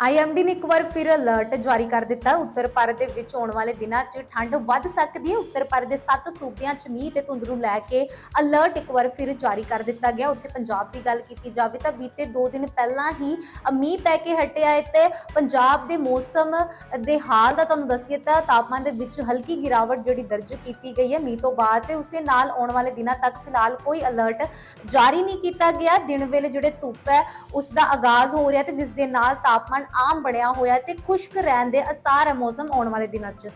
IMD ਨੇ ਇੱਕ ਵਾਰ ਫਿਰ ਅਲਰਟ ਜਾਰੀ ਕਰ ਦਿੱਤਾ। ਉੱਤਰ ਭਾਰਤ ਦੇ ਵਿੱਚ ਆਉਣ ਵਾਲੇ ਦਿਨਾਂ 'ਚ ਠੰਡ ਵੱਧ ਸਕਦੀ ਹੈ। ਉੱਤਰ ਭਾਰਤ ਦੇ 7 ਸੂਬਿਆਂ 'ਚ ਮੀਂਹ ਤੇ ਧੁੰਦ ਨੂੰ ਲੈ ਕੇ ਅਲਰਟ ਇੱਕ ਵਾਰ ਫਿਰ ਜਾਰੀ ਕਰ ਦਿੱਤਾ ਗਿਆ। ਉੱਥੇ ਪੰਜਾਬ ਦੀ ਗੱਲ ਕੀਤੀ ਜਾਵੇ ਤਾਂ ਬੀਤੇ 2 ਦਿਨ ਪਹਿਲਾਂ ਹੀ ਮੀਂਹ ਪੈ ਕੇ ਹਟਿਆ ਹੈ ਤੇ ਪੰਜਾਬ ਦੇ ਮੌਸਮ ਦੇ ਹਾਲ ਦਾ ਤੁਹਾਨੂੰ ਦੱਸੀਏ ਤਾਂ ਤਾਪਮਾਨ ਦੇ ਵਿੱਚ ਹਲਕੀ ਗਿਰਾਵਟ ਜਿਹੜੀ ਦਰਜ ਕੀਤੀ ਗਈ ਹੈ। ਮੀਂਹ ਤੋਂ ਬਾਅਦ ਤੇ ਉਸੇ ਨਾਲ ਆਉਣ ਵਾਲੇ ਦਿਨਾਂ ਤੱਕ ਫਿਲਹਾਲ ਕੋਈ ਅਲਰਟ ਜਾਰੀ ਨਹੀਂ ਕੀਤਾ ਗਿਆ। ਦਿਨ ਵੇਲੇ ਜਿਹੜੇ ਧੁੱਪ ਹੈ, ਉਸ ਦਾ ਆਗਾਜ਼ ਹੋ ਰਿਹਾ ਤੇ ਜਿਸ ਦੇ ਨਾਲ ਤਾਪਮਾਨ ਆਮ ਬਣਿਆ ਹੋਇਆ ਤੇ ਖੁਸ਼ਕ ਰਹਿਣ ਦੇ ਅਸਾਰ ਹੈ ਮੌਸਮ ਆਉਣ ਵਾਲੇ ਦਿਨਾਂ 'ਚ।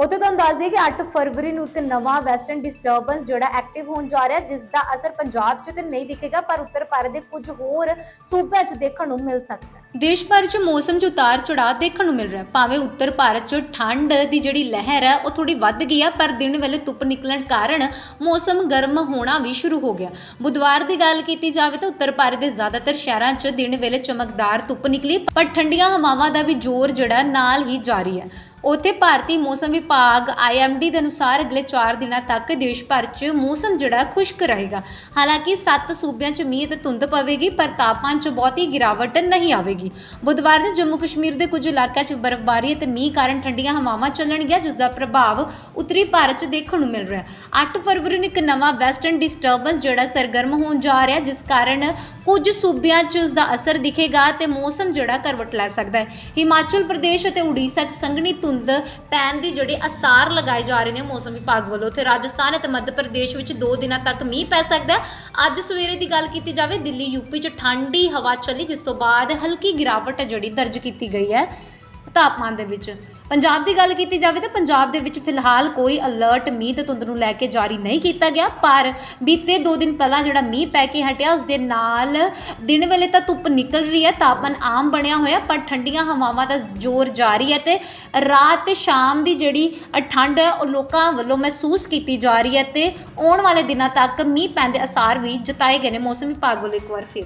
ਉੱਥੇ ਤੁਹਾਨੂੰ ਦੱਸ ਦਈਏ ਕਿ 8 ਫਰਵਰੀ ਨੂੰ ਇੱਕ ਨਵਾਂ ਵੈਸਟਰਨ ਡਿਸਟਰਬੈਂਸ ਜਿਹੜਾ ਐਕਟਿਵ ਹੋਣ ਜਾ ਰਿਹਾ, ਜਿਸ ਦਾ ਅਸਰ ਪੰਜਾਬ 'ਚ ਤੇ ਨਹੀਂ ਦਿਖੇਗਾ, ਪਰ ਉੱਤਰ ਭਾਰਤ ਦੇ ਕੁਝ ਹੋਰ ਸੂਬਿਆਂ 'ਚ ਦੇਖਣ ਨੂੰ ਮਿਲ ਸਕਦਾ ਹੈ। ਦੇਸ਼ ਭਰ 'ਚ ਮੌਸਮ 'ਚ ਉਤਾਰ ਚੜਾਅ ਦੇਖਣ ਨੂੰ ਮਿਲ ਰਿਹਾ ਭਾਵੇਂ ਉੱਤਰ ਭਾਰਤ 'ਚ ਠੰਡ ਦੀ ਜਿਹੜੀ ਲਹਿਰ ਹੈ, ਉਹ ਥੋੜੀ ਵੱਧ ਗਈ ਹੈ, ਪਰ ਦਿਨ ਵੇਲੇ ਧੁੱਪ ਨਿਕਲਣ ਕਾਰਨ ਮੌਸਮ ਗਰਮ ਹੋਣਾ ਵੀ ਸ਼ੁਰੂ ਹੋ ਗਿਆ। ਬੁੱਧਵਾਰ ਦੀ ਗੱਲ ਕੀਤੀ ਜਾਵੇ ਤਾਂ ਉੱਤਰ ਭਾਰਤ ਦੇ ਜ਼ਿਆਦਾਤਰ ਸ਼ਹਿਰਾਂ 'ਚ ਦਿਨ ਵੇਲੇ ਚਮਕਦਾਰ ਧੁੱਪ ਨਿਕਲੀ, ਪਰ ਠੰਡੀਆਂ ਹਵਾਵਾਂ ਦਾ ਵੀ ਜ਼ੋਰ ਜਿਹੜਾ ਨਾਲ ਹੀ ਜਾਰੀ ਹੈ। ਉੱਥੇ ਭਾਰਤੀ ਮੌਸਮ ਵਿਭਾਗ IMD ਦੇ ਅਨੁਸਾਰ ਅਗਲੇ 4 ਦਿਨਾਂ ਤੱਕ ਦੇਸ਼ ਭਰ 'ਚ ਮੌਸਮ ਜਿਹੜਾ ਖੁਸ਼ਕ ਰਹੇਗਾ। ਹਾਲਾਂਕਿ 7 ਸੂਬਿਆਂ 'ਚ ਮੀਂਹ ਤੇ ਧੁੰਦ ਪਵੇਗੀ, ਪਰ ਤਾਪਮਾਨ 'ਚ ਬਹੁਤੀ ਗਿਰਾਵਟ ਨਹੀਂ ਆਵੇਗੀ। ਬੁੱਧਵਾਰ ਨੂੰ ਜੰਮੂ ਕਸ਼ਮੀਰ ਦੇ ਕੁਝ ਇਲਾਕਿਆਂ 'ਚ ਬਰਫ਼ਬਾਰੀ ਅਤੇ ਮੀਂਹ ਕਾਰਨ ਠੰਡੀਆਂ ਹਵਾਵਾਂ ਚੱਲਣਗੀਆਂ, ਜਿਸ ਦਾ ਪ੍ਰਭਾਵ ਉੱਤਰੀ ਭਾਰਤ 'ਚ ਦੇਖਣ ਨੂੰ ਮਿਲ ਰਿਹਾ ਹੈ। 8 ਫਰਵਰੀ ਨੂੰ ਇੱਕ ਨਵਾਂ ਵੈਸਟਰਨ ਡਿਸਟਰਬੈਂਸ ਜਿਹੜਾ ਸਰਗਰਮ ਹੋਣ ਜਾ ਰਿਹਾ ਜਿਸ ਕਾਰਨ ਕੁਝ ਸੂਬਿਆਂ 'ਚ ਉਸ ਦਾ ਅਸਰ ਦਿਖੇਗਾ ਤੇ ਮੌਸਮ ਜਿਹੜਾ ਕਰਵਟ ਲੈ ਸਕਦਾ ਹੈ। ਹਿਮਾਚਲ ਪ੍ਰਦੇਸ਼ ਅਤੇ ਉੜੀਸਾ 'ਚ ਸੰਘਣੀ ਧੁੰਦ ਪੈਣ ਦੀ ਜਿਹੜੀ ਅਸਾਰ ਲਗਾਏ ਜਾ ਰਹੇ ਨੇ ਮੌਸਮ ਵਿਭਾਗ ਵੱਲੋਂ, ਉੱਥੇ ਰਾਜਸਥਾਨ ਅਤੇ ਮੱਧ ਪ੍ਰਦੇਸ਼ ਵਿੱਚ 2 ਦਿਨਾਂ ਤੱਕ ਮੀਂਹ ਪੈ ਸਕਦਾ ਹੈ। ਅੱਜ ਸਵੇਰੇ ਦੀ ਗੱਲ ਕੀਤੀ ਜਾਵੇ, ਦਿੱਲੀ ਯੂਪੀ 'ਚ ਠੰਡੀ ਹਵਾ ਚੱਲੀ, ਜਿਸ ਤੋਂ ਬਾਅਦ ਹਲਕੀ ਗਿਰਾਵਟ ਜਿਹੜੀ ਦਰਜ ਕੀਤੀ ਗਈ ਹੈ। ਤਾਪਮਾਨ ਦੇ ਵਿੱਚ। ਪੰਜਾਬ ਦੀ ਗੱਲ ਕੀਤੀ ਜਾਵੇ ਤਾਂ ਪੰਜਾਬ ਦੇ ਵਿੱਚ ਫਿਲਹਾਲ ਕੋਈ ਅਲਰਟ ਮੀਂਹ ਤੇ ਧੁੰਦ ਨੂੰ ਲੈ ਕੇ ਜਾਰੀ ਨਹੀਂ ਕੀਤਾ ਗਿਆ, ਪਰ ਬੀਤੇ 2 ਦਿਨ ਪਹਿਲਾਂ ਜਿਹੜਾ ਮੀਂਹ ਪੈ ਕੇ ਹਟਿਆ ਉਸ ਦੇ ਨਾਲ ਦਿਨ ਵੇਲੇ ਤਾਂ ਧੁੱਪ ਨਿਕਲ ਰਹੀ ਹੈ, ਤਾਪਮਾਨ ਆਮ ਬਣਿਆ ਹੋਇਆ, ਪਰ ਠੰਡੀਆਂ ਹਵਾਵਾਂ ਦਾ ਜ਼ੋਰ ਜਾਰੀ ਹੈ ਤੇ ਰਾਤ ਤੇ ਸ਼ਾਮ ਦੀ ਜਿਹੜੀ ਠੰਡ ਹੈ, ਉਹ ਲੋਕਾਂ ਵੱਲੋਂ ਮਹਿਸੂਸ ਕੀਤੀ ਜਾ ਰਹੀ ਹੈ ਤੇ ਆਉਣ ਵਾਲੇ ਦਿਨਾਂ ਤੱਕ ਮੀਂਹ ਪੈਣ ਦੇ ਅਸਾਰ ਵੀ ਜਤਾਏ ਗਏ ਨੇ। ਮੌਸਮ ਵਿਭਾਗ ਵੱਲੋਂ ਇੱਕ ਵਾਰ ਫਿਰ।